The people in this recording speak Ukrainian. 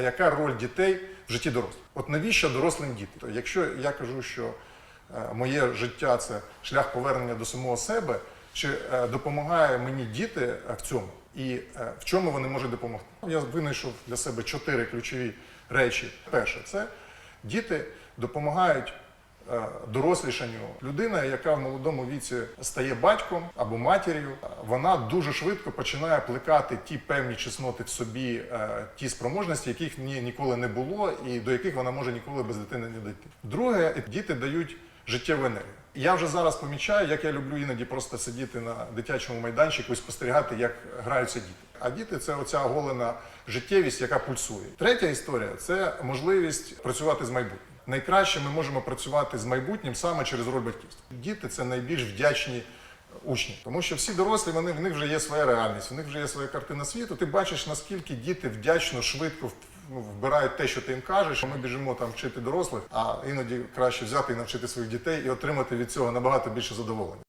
Яка роль дітей в житті дорослих? От навіщо дорослим діти? Якщо я кажу, що е, моє життя це шлях повернення до самого себе, чи е, допомагає мені діти е, в цьому? І в чому вони можуть допомогти? Я винайшов для себе чотири ключові речі. Перше, це діти допомагають дорослішанню. Людина, яка в молодому віці стає батьком або матір'ю, е, вона дуже швидко починає плекати ті певні чесноти в собі, е, ті спроможності, яких в ній ніколи не було, і до яких вона може ніколи без дитини не дійти. Друге, діти дають життєву енергію. Я вже зараз помічаю, як я люблю іноді просто сидіти на дитячому майданчику і спостерігати, як граються діти. А діти це оця оголена життєвість, яка пульсує. Третя історія це можливість працювати з майбутнім. Найкраще ми можемо працювати з майбутнім саме через роль батьківства. Діти це найбільш вдячні учні, тому що всі дорослі вони в них вже є своя реальність, в них вже є своя картина світу. Ти бачиш, наскільки діти вдячно, швидко ну, вбирають те, що ти їм кажеш. Ми біжимо там вчити дорослих, а іноді краще взяти і навчити своїх дітей і отримати від цього набагато більше задоволення.